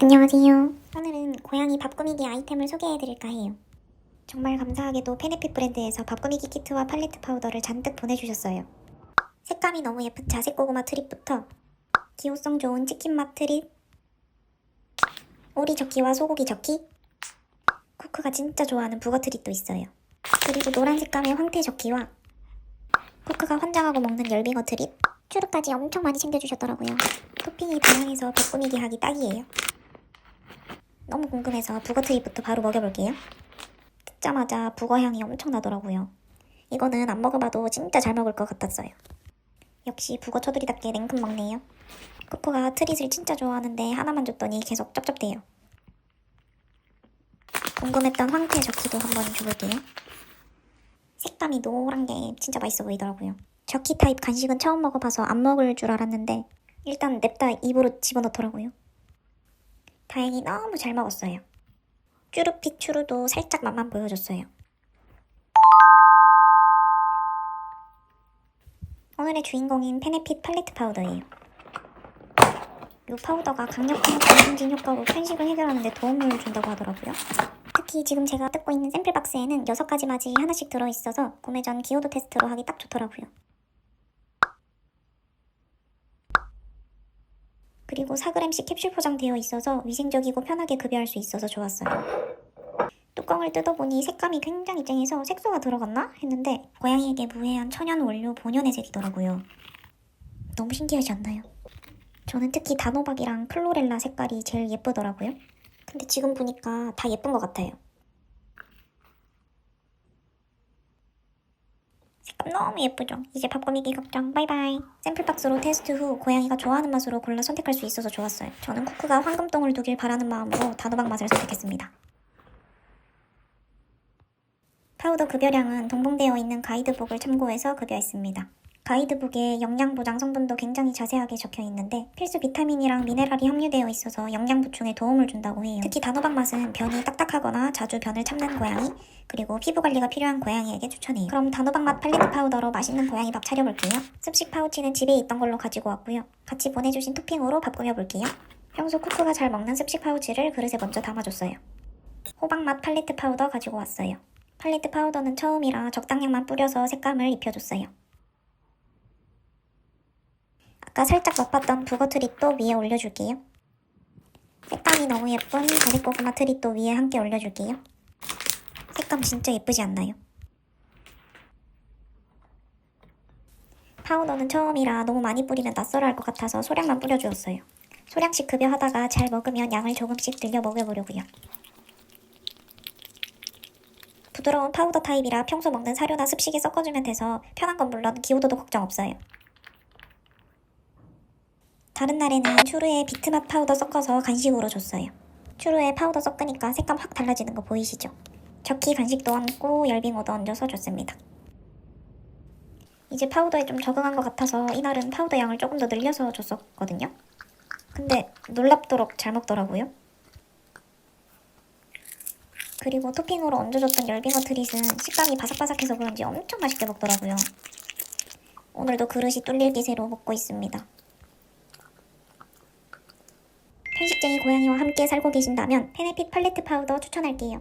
안녕하세요. 오늘은 고양이 밥 꾸미기 아이템을 소개해드릴까 해요. 정말 감사하게도 페네핏 브랜드에서 밥 꾸미기 키트와 팔레트 파우더를 잔뜩 보내주셨어요. 색감이 너무 예쁜 자색 고구마 트립부터 기호성 좋은 치킨 맛 트립, 오리 저키와 소고기 저키, 쿠크가 진짜 좋아하는 북어 트립도 있어요. 그리고 노란 색감의 황태 저키와 쿠크가 환장하고 먹는 열빙어 트립, 추루까지 엄청 많이 챙겨주셨더라고요. 토핑이 다양해서 밥 꾸미기 하기 딱이에요. 너무 궁금해서 북어 트립부터 바로 먹여볼게요. 듣자마자 북어 향이 엄청 나더라고요. 이거는 안 먹어봐도 진짜 잘 먹을 것 같았어요. 역시 북어 처두리답게 냉큼 먹네요. 코코가 트릿을 진짜 좋아하는데 하나만 줬더니 계속 쩝쩝대요. 궁금했던 황태 저키도 한번 줘볼게요. 색감이 노란 게 진짜 맛있어 보이더라고요. 저키 타입 간식은 처음 먹어봐서 안 먹을 줄 알았는데 일단 냅다 입으로 집어넣더라고요. 다행히 너무 잘 먹었어요. 쭈루피 추루도 살짝 맛만 보여줬어요. 오늘의 주인공인 페네핏 팔레트 파우더예요. 이 파우더가 강력한 전승진 효과로 편식을 해결하는 데 도움을 준다고 하더라고요. 특히 지금 제가 뜯고 있는 샘플 박스에는 6가지 맛이 하나씩 들어있어서 구매 전 기호도 테스트로 하기 딱 좋더라고요. 그리고 4g씩 캡슐 포장되어 있어서 위생적이고 편하게 급여할 수 있어서 좋았어요. 뚜껑을 뜯어보니 색감이 굉장히 쨍해서 색소가 들어갔나? 했는데 고양이에게 무해한 천연 원료 본연의 색이더라고요. 너무 신기하지 않나요? 저는 특히 단호박이랑 클로렐라 색깔이 제일 예쁘더라고요. 근데 지금 보니까 다 예쁜 것 같아요. 색감 너무 예쁘죠? 이제 밥 꾸미기 걱정 바이바이. 샘플 박스로 테스트 후 고양이가 좋아하는 맛으로 골라 선택할 수 있어서 좋았어요. 저는 쿠크가 황금똥을 두길 바라는 마음으로 단호박 맛을 선택했습니다. 파우더 급여량은 동봉되어 있는 가이드북을 참고해서 급여했습니다. 가이드북에 영양 보장 성분도 굉장히 자세하게 적혀 있는데 필수 비타민이랑 미네랄이 함유되어 있어서 영양 보충에 도움을 준다고 해요. 특히 단호박 맛은 변이 딱딱하거나 자주 변을 참는 고양이 그리고 피부 관리가 필요한 고양이에게 추천해요. 그럼 단호박 맛 팔레트 파우더로 맛있는 고양이 밥 차려볼게요. 습식 파우치는 집에 있던 걸로 가지고 왔고요. 같이 보내주신 토핑으로 밥 꾸며볼게요. 평소 쿠쿠가 잘 먹는 습식 파우치를 그릇에 먼저 담아줬어요. 호박 맛 팔레트 파우더 가지고 왔어요. 팔레트 파우더는 처음이라 적당량만 뿌려서 색감을 입혀줬어요. 아까 살짝 맛봤던 북어 트릿도 위에 올려줄게요. 색감이 너무 예쁜 자색고구마 트릿도 위에 함께 올려줄게요. 색감 진짜 예쁘지 않나요? 파우더는 처음이라 너무 많이 뿌리면 낯설어 할 것 같아서 소량만 뿌려주었어요. 소량씩 급여하다가 잘 먹으면 양을 조금씩 늘려 먹여보려고요. 부드러운 파우더 타입이라 평소 먹는 사료나 습식에 섞어주면 돼서 편한 건 물론 기호도도 걱정 없어요. 다른 날에는 추루에 비트맛 파우더 섞어서 간식으로 줬어요. 추루에 파우더 섞으니까 색감 확 달라지는 거 보이시죠? 적히 간식도 얹고 열빙어도 얹어서 줬습니다. 이제 파우더에 좀 적응한 것 같아서 이날은 파우더 양을 조금 더 늘려서 줬었거든요. 근데 놀랍도록 잘 먹더라고요. 그리고 토핑으로 얹어줬던 열빙어 트릿은 식감이 바삭바삭해서 그런지 엄청 맛있게 먹더라고요. 오늘도 그릇이 뚫릴 기세로 먹고 있습니다. 편식쟁이 고양이와 함께 살고 계신다면 페네핏 팔레트 파우더 추천할게요.